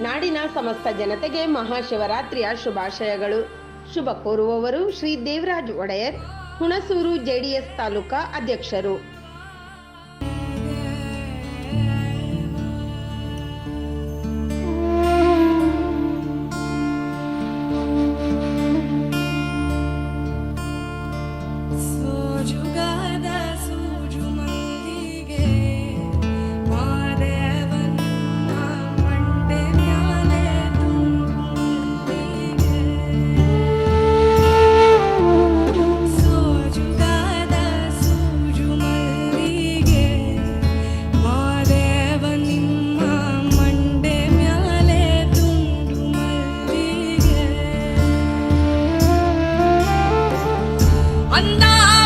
ನಾಡಿನ ಸಮಸ್ತ ಜನತೆಗೆ ಮಹಾಶಿವರಾತ್ರಿಯ ಶುಭಾಶಯಗಳು. ಶುಭ ಕೋರುವವರು ಶ್ರೀ ದೇವರಾಜ್ ಒಡೆಯರ್ ಹುಣಸೂರು ಜೆಡಿಎಸ್ ತಾಲೂಕಾ ಅಧ್ಯಕ್ಷರು. 伟大。